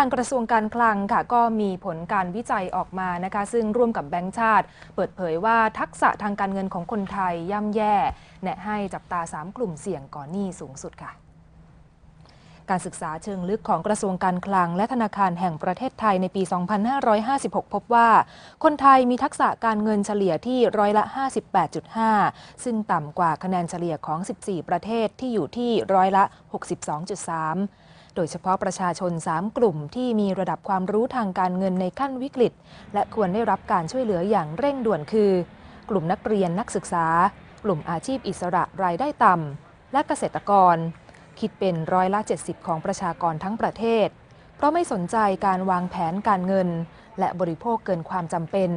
ทางกระทรวงการคลังค่ะก็มีผลการวิจัยออกมานะคะ ซึ่งร่วมกับแบงก์ชาติ เปิดเผยว่าทักษะทางการเงินของคนไทยย่ำแย่ แนะให้จับตา 3 กลุ่มเสี่ยงก่อนหนี้สูงสุดค่ะ การศึกษาเชิงลึกของกระทรวงการคลัง และธนาคารแห่งประเทศไทยในปี 2556 พบว่า คนไทยมีทักษะการเงินเฉลี่ยที่ร้อยละ 58.5 ซึ่งต่ำกว่าคะแนนเฉลี่ยของ 14 ประเทศที่อยู่ที่ร้อยละ 62.3 โดยเฉพาะประชาชน 3 กลุ่มที่มีระดับความรู้ทางการเงินในขั้นวิกฤต และควรได้รับการช่วยเหลืออย่างเร่งด่วนคือ กลุ่มนักเรียนนักศึกษา กลุ่มอาชีพอิสระรายได้ต่ำและเกษตรกร คิดเป็นร้อยละ 70 ของประชากรทั้งประเทศ เพราะไม่สนใจการวางแผนการเงิน และบริโภคเกินความจำเป็น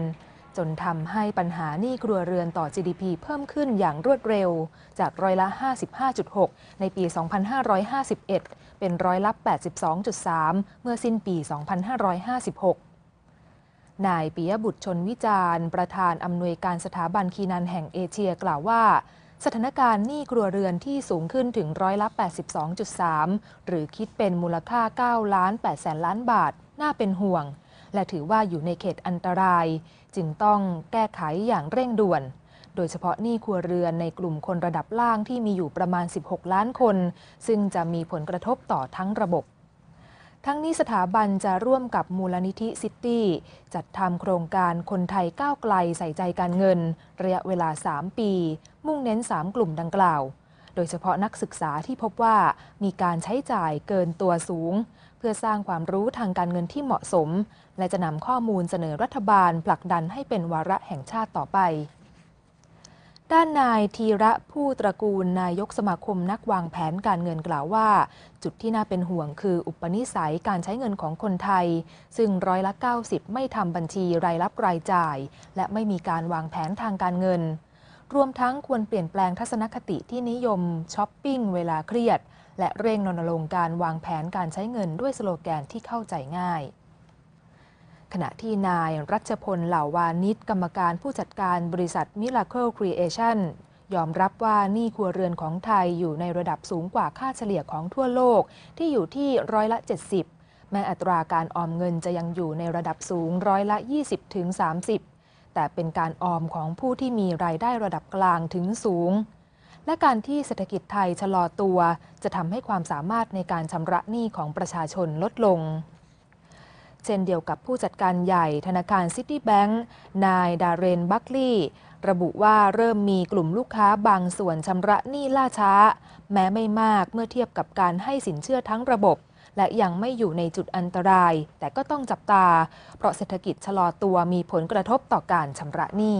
จนทำให้ปัญหาหนี้ครัวเรือนต่อ GDP เพิ่มขึ้นอย่างรวดเร็ว จากร้อยละ 55.6 ในปี 2551 เป็นร้อยละ 82.3 เมื่อสิ้นปี 2556 นายปิยบุตรชนวิจารณ์ ประธานอำนวยการสถาบันคีนันแห่งเอเชียกล่าวว่าสถานการณ์หนี้ครัวเรือนที่สูงขึ้นถึงร้อยละ 82.3 หรือคิดเป็นมูลค่า 9 ล้าน 8 แสนล้านบาท น่าเป็นห่วง และถือว่าอยู่ในเขตอันตราย จึงต้องแก้ไขอย่างเร่งด่วน โดยเฉพาะหนี้ครัวเรือนในกลุ่มคนระดับล่างที่มีอยู่ประมาณ 16 ล้านคน ซึ่งจะมีผลกระทบต่อทั้งระบบทั้งนี้สถาบันจะร่วมกับมูลนิธิซิตี้จัดทำโครงการคนไทยก้าวไกลใส่ใจการเงิน ระยะเวลา 3 ปี มุ่งเน้น 3 กลุ่มดังกล่าว โดยเฉพาะนักศึกษาที่พบว่ามีการใช้จ่ายเกินตัวสูง เพื่อสร้างความรู้ทางการเงินที่เหมาะสม และจะนำข้อมูลเสนอรัฐบาลผลักดันให้เป็นวาระแห่งชาติต่อไป ด้านนายธีระผู้ตระกูลนายกสมาคมนักวางแผนการเงินกล่าวว่า จุดที่น่าเป็นห่วงคืออุปนิสัยการใช้เงินของคนไทย ซึ่งร้อยละ 90 ไม่ทำบัญชีรายรับรายจ่าย และไม่มีการวางแผนทางการเงิน รวมทั้งควรเปลี่ยนแปลงทัศนคติที่นิยมช้อปปิ้งเวลาเครียด และเร่งรณรงการวางแผนการใช้เงินด้วยสโลแกนที่เข้าใจง่าย ขณะที่นายรัชพลเหล่าวานิชกรรมการผู้จัดการบริษัท Miracle Creation ยอมรับว่านี้ครัวเรือนของไทยอยู่ในระดับสูงกว่าค่าเฉลี่ยของทั่วโลกที่อยู่ที่ร้อยละ 70 แม้อัตราการออมเงินจะยังอยู่ในระดับสูงร้อยละ 20ถึง30 แต่เป็นการออมของผู้ที่มีรายได้ระดับกลางถึงสูง และการที่เศรษฐกิจไทยชะลอตัว จะทำให้ความสามารถในการชำระหนี้ของประชาชนลดลง เช่นเดียวกับผู้จัดการใหญ่ธนาคารซิตี้แบงก์นายดาเรนบัคลีย์ระบุว่าเริ่มมีกลุ่มลูกค้าบางส่วนชำระหนี้ล่าช้า แม้ไม่มากเมื่อเทียบกับการให้สินเชื่อทั้งระบบ และยังไม่อยู่ในจุดอันตราย แต่ก็ต้องจับตา เพราะเศรษฐกิจชะลอตัวมีผลกระทบต่อการชำระหนี้